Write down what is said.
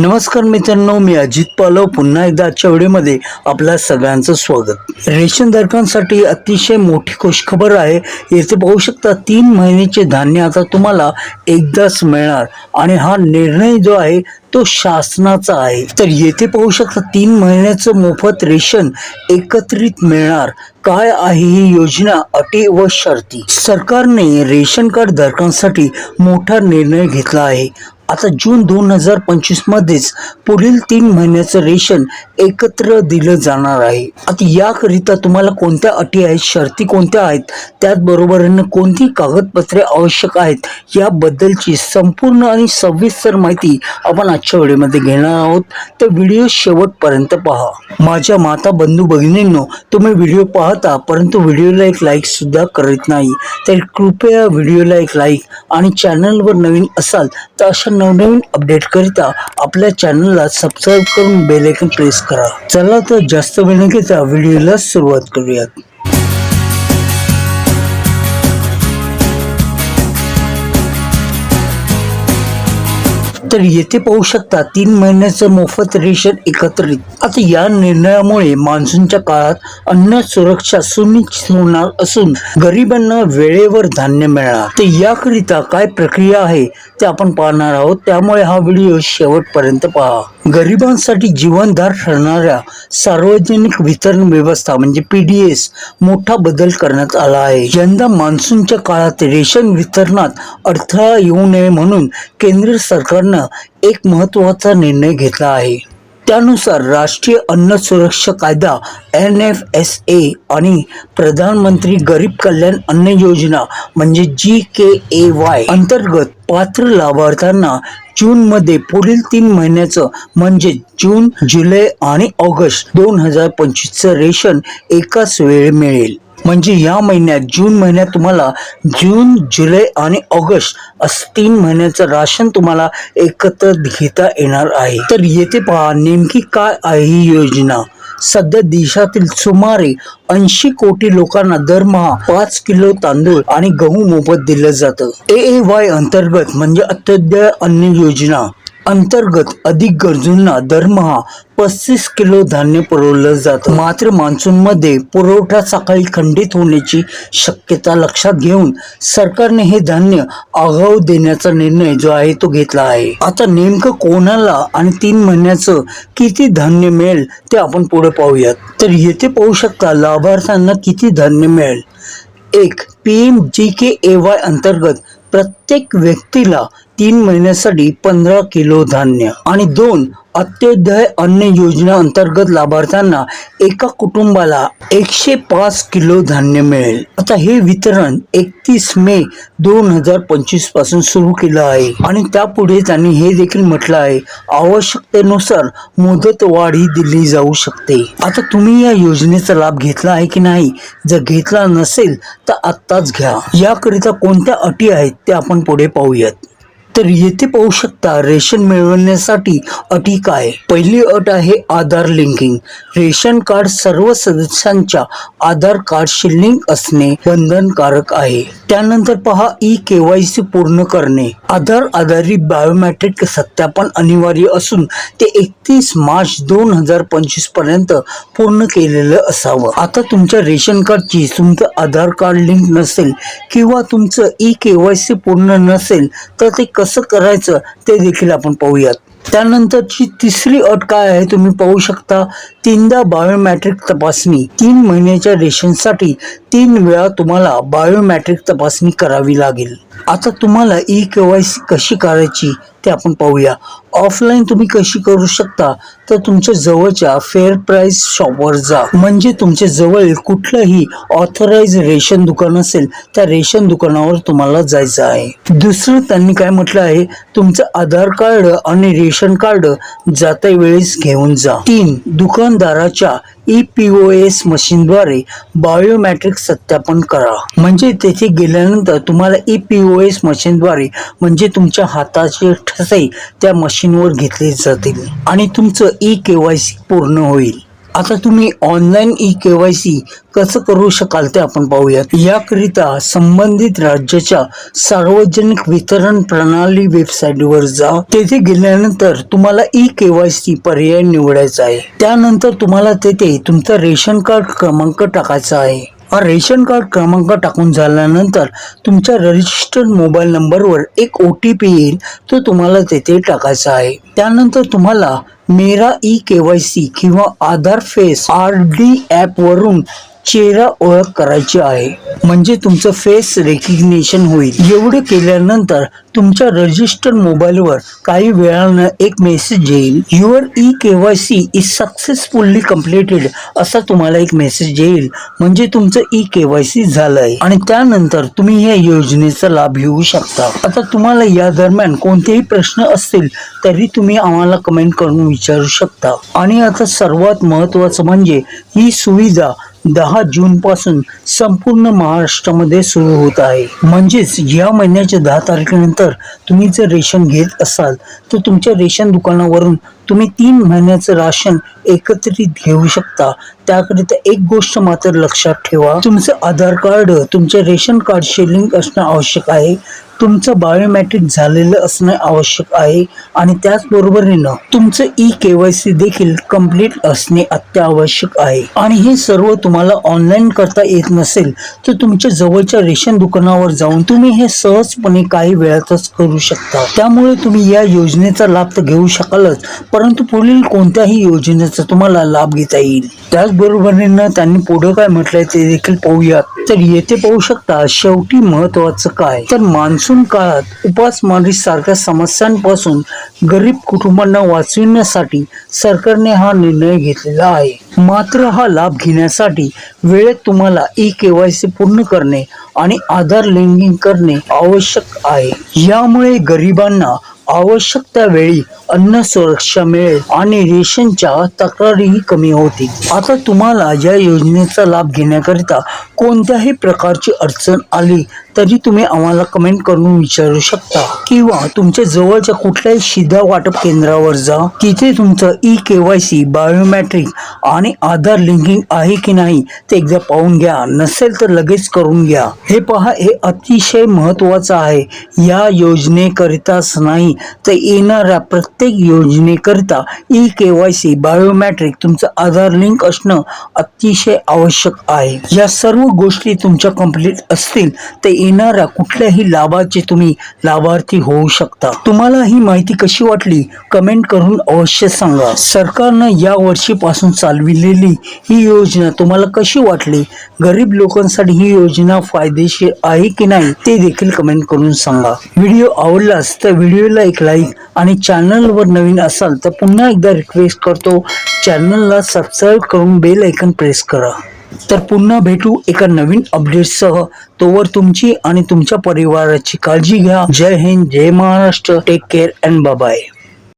नमस्कार मित्रांनो मी अजित पालव. पुन्हा एकदा आजच्या व्हिडिओमध्ये आपल्या सगळ्यांचं स्वागत. रेशन धारकांसाठी अतिशय मोठी खुशखबर आहे. येथे पाहू शकता तीन महिन्याचे धान्य आता तुम्हाला एकदाच मिळणार. आणि हा निर्णय जो आहे तो शासनाचा आहे. तर येथे पाहू शकता तीन महिन्याचं मोफत रेशन एकत्रित मिळणार. काय आहे ही योजना? अटी व शर्ती. सरकारने रेशन कार्ड धारकांसाठी मोठा निर्णय घेतला आहे. आता जून दोन हजार पंचवीसमध्येच पुढील तीन महिन्याचं रेशन एकत्र दिलं जाणार आहे. आता याकरिता तुम्हाला कोणत्या अटी आहेत शर्ती कोणत्या आहेत त्याचबरोबरीने कोणती कागदपत्रे आवश्यक आहेत याबद्दलची संपूर्ण आणि सविस्तर माहिती आपण आजच्या व्हिडिओमध्ये घेणार आहोत. तर व्हिडिओ शेवटपर्यंत पहा. माझ्या माता बंधू भगिनींनो तुम्ही व्हिडिओ पाहता परंतु व्हिडिओला एक लाईकसुद्धा करत करीत नाही. तर कृपया व्हिडिओला एक लाईक आणि चॅनलवर नवीन असाल तर अशा नवनवीन अपडेट करिता आपल्या चॅनलला सबस्क्राईब करून बेल प्रेस करा. चला तर जास्त वेळ घेता व्हिडिओला सुरुवात करूयात. तर येथे पाहू शकता तीन महिन्याचं मोफत रेशन एकत्रित. आता या निर्णयामुळे मान्सूनच्या काळात अन्न सुरक्षा सुनिश्चित होणार असून गरिबांना वेळेवर धान्य मिळणार. तर याकरिता काय प्रक्रिया आहे ते आपण पाहणार आहोत. त्यामुळे हा व्हिडिओ शेवटपर्यंत पहा. गरिबांसाठी जीवनधार ठरणाऱ्या सार्वजनिक वितरण व्यवस्था म्हणजे पीडीएस मोठा बदल करण्यात आला आहे. यंदा मान्सूनच्या काळात रेशन वितरणात अडथळा येऊ नये म्हणून केंद्र सरकारनं एक महत्त्वाचा निर्णय घेतला आहे. त्यानुसार राष्ट्रीय अन्न सुरक्षा कायदा एन एफ एस ए आणि प्रधानमंत्री गरीब कल्याण अन्न योजना म्हणजे जी के ए वाय अंतर्गत पात्र लाभार्थ्यांना जून मध्ये पुढील तीन महिन्याचं म्हणजे जून जुलै आणि ऑगस्ट दोन हजार पंचवीसचं रेशन एकाच वेळी मिळेल. म्हणजे या महिन्यात जून महिन्यात तुम्हाला जून जुलै आणि ऑगस्ट असं तीन महिन्याचं राशन तुम्हाला एकत्र घेता येणार आहे. तर येथे पहा नेमकी काय आहे ही योजना? सध्या देशातील सुमारे ऐंशी कोटी लोकांना दरमहा पाच किलो तांदूळ आणि गहू मोफत दिलं जातं. ए ए वाय अंतर्गत म्हणजे अंत्योदय अन्न योजना. अंतर्गत अधिक गरजूंना दरमहा पस्तीस किलो धान्य पुरवलं जातं. मात्र मान्सूनमध्ये पुरवठा सकाळी खंडित होण्याची शक्यता लक्षात घेऊन सरकारने हे धान्य आगाऊ देण्याचा निर्णय जो आहे तो घेतला आहे. आता नेमकं कोणाला आणि तीन महिन्याचं किती धान्य मिळेल ते आपण पुढे पाहूयात. तर येथे पाहू शकता लाभार्थ्यांना किती धान्य मिळेल? एक P M G K A Y अंतर्गत प्रत्येक प्रत्येक व्यक्तीला तीन महिन्यासाठी पंधरा किलो धान्य आणि दोन अंत्योदय अन्न योजना अंतर्गत लाभार्थ्यांना एका कुटुंबाला एकशे पाच किलो धान्य मिळेल. आता हे वितरण एकतीस मे दोन हजार पंचवीसपासून सुरू केलं आहे आणि त्यापुढे त्यांनी हे देखील म्हटलं आहे आवश्यकतेनुसार मुदत वाढी ही दिली जाऊ शकते. आता तुम्ही या योजनेचा लाभ घेतला आहे की नाही? जर घेतला नसेल तर आत्ताच घ्या. याकरिता कोणत्या अटी आहेत ते आपण पुढे पाहूयात. तर येथे पाहू शकता रेशन मिळवण्यासाठी अटी काय? पहिली अट आहे आधार लिंकिंग. रेशन कार्ड सर्व सदस्यांच्या आधार कार्डशी लिंक असणे बंधनकारक आहे. त्यानंतर पहा ई केवायसी पूर्ण करणे. आधार आधारित बायोमॅट्रिक सत्यापन अनिवार्य असून ते एकतीस मार्च दोन हजार पंचवीसपर्यंत पूर्ण केलेलं असावं. आता तुमच्या रेशन कार्डची तुमचं आधार कार्ड लिंक नसेल किंवा तुमचं ई केवायसी पूर्ण नसेल तर ते कसं करायचं ते देखील आपण पाहूयात. त्यानंतरची तिसरी अट काय आहे तुम्ही पाहू शकता. तीनदा बायोमॅट्रिक तपासणी. तीन महिन्याच्या रेशनसाठी तीन वेळा तुम्हाला बायोमॅट्रिक तपासणी करावी लागेल. आता तुम्हाला ई केवायसी कशी करायची ते आपण पाहूया. ऑफलाईन तुम्ही कशी करू शकता तर तुमच्या जवळच्या फेअर प्राईस शॉपवर जा. म्हणजे तुमच्या जवळ कुठलंही ऑथराइज रेशन दुकान असेल त्या रेशन दुकानावर तुम्हाला जायचं आहे. दुसरं त्यांनी काय म्हटलं आहे तुमचं आधार कार्ड आणि रेशन कार्ड जाता वेळेस घेऊन जा. तीन दुकानदाराच्या ई पी ओ एस मशीनद्वारे बायोमॅट्रिक सत्यापन करा. म्हणजे तेथे गेल्यानंतर तुम्हाला ई पी ओ एस मशीनद्वारे म्हणजे तुमच्या हाताचे ठसे त्या मशीनवर घेतले जातील आणि तुमचं ई के वाय सी पूर्ण होईल. आता तुम्ही online E K Y C कसं करू शकाल ते आपण पाहूयात. याकरिता संबंधित राज्याच्या सार्वजनिक वितरण प्रणाली वेबसाईटवर जा. तेथे गेल्यानंतर तुम्हाला ई के वाय सी पर्याय निवडायचा आहे. त्यानंतर तुम्हाला तेथे तुमचा रेशन कार्ड क्रमांक टाकायचा आहे. रेशन कार्ड क्रमांक टाकून झाल्यानंतर तुमच्या रजिस्टर्ड मोबाईल नंबरवर एक ओ टी पी येईल. तो तुम्हाला तेथे टाकायचा आहे. त्यानंतर तुम्हाला मेरा ई के वाय सी किंवा आधार फेस आर डी ॲपवरून चेहरा ओळख करायची आहे. म्हणजे तुमचं फेस रेकग्नेशन होईल. एवढे केल्यानंतर तुमच्या रजिस्टर्ड मोबाईलवर काही वेळानं एक मेसेज येईल. Your E K Y C is successfully completed असा तुम्हाला एक मेसेज येईल. म्हणजे तुमचं ई के वाय सी झालंय. आणि त्यानंतर तुम्ही या योजनेचा लाभ घेऊ शकता. आता तुम्हाला या दरम्यान कोणतेही प्रश्न असतील तरी तुम्ही आम्हाला कमेंट करून विचारू शकता. आणि आता सर्वात महत्वाचं म्हणजे ही सुविधा दहा जून पासून संपूर्ण महाराष्ट्रामध्ये सुरू होत आहे. म्हणजेच या महिन्याच्या दहा तारखेनंतर तुम्ही जर रेशन घेत असाल तर तुमच्या रेशन दुकानावरून तुम्ही तीन महिन्याचं राशन एकत्रित घेऊ शकता. त्याकरिता एक गोष्ट मात्र लक्षात ठेवा. तुमचं आधार कार्ड तुमच्या रेशन कार्डशी लिंक असणं आवश्यक आहे. तुमचं बायोमॅट्रिक झालेलं असणं आवश्यक आहे. आणि त्याचबरोबरीनं तुमचं ई के वाय सी देखील कंप्लीट असणे अत्यावश्यक आहे. आणि हे सर्व तुम्हाला ऑनलाईन करता येत नसेल तर तुमच्या जवळच्या रेशन दुकानावर जाऊन तुम्ही हे सहजपणे काही वेळातच करू शकता. त्यामुळे तुम्ही या योजनेचा लाभ तर घेऊ शकालच परंतु पुढील कोणत्याही योजनेचा तुम्हाला लाभ घेता येईल. त्याचबरोबरीनं त्यांनी पुढे काय म्हटलंय ते देखील पाहूया तर येथे पाहू शकता शेवटी महत्वाचं काय? तर मान्सून काळात उपासमारी सारख्या समस्यांपासून गरीब कुटुंबांना वाचविण्यासाठी सरकारने हा निर्णय घेतलेला आहे. मात्र हा लाभ घेण्यासाठी वेळेत तुम्हाला ई के वाय सी पूर्ण करणे आणि आधार लिंकिंग करणे आवश्यक आहे. यामुळे गरिबांना आवश्यक त्यावेळी अन्न सुरक्षा मिळेल आणि रेशनच्या तक्रारीही कमी होतील. आता तुम्हाला या योजनेचा लाभ घेण्याकरिता कोणत्याही प्रकारची अडचण आली तरी तुम्ही आम्हाला कमेंट करून विचारू शकता. किंवा तुमच्या जवळच्या कुठल्याही शिधा वाटप केंद्रावर जा. तिथे तुमचं E K Y C biometric आणि आधार लिंकिंग आहे की नाही ते एकदा पाहून घ्या. नसेल तर लगेच करून घ्या. हे पहा हे अतिशय महत्वाचं आहे. या योजनेकरिताच नाही तर येणाऱ्या प्रत्येक योजनेकरिता E K Y C biometric तुमचं आधार लिंक असणं अतिशय आवश्यक आहे. या सर्व गोष्टी तुमच्या कंप्लीट असतील तर येणाऱ्या कुठल्याही लाभाचे तुम्ही लाभार्थी होऊ शकता. तुम्हाला ही माहिती कशी वाटली? कमेंट करून अवश्य सांगा. सरकारनं या वर्षीपासून चालविलेली ही योजना तुम्हाला कशी वाटली? गरीब लोकांसाठी ही योजना फायदेशीर आहे की नाही ते देखील कमेंट करून सांगा. व्हिडिओ आवडलास तर व्हिडिओला एक लाईक आणि चॅनलवर नवीन असाल तर पुन्हा एकदा रिक्वेस्ट करतो चॅनलला सबस्क्राईब करून बेल ऐकन प्रेस करा. तर पुन्हा भेटू एका नवीन अपडेटसह. तोवर तुमची आणि तुमच्या परिवाराची काळजी घ्या. जय हिंद जय Maharashtra. Take care and bye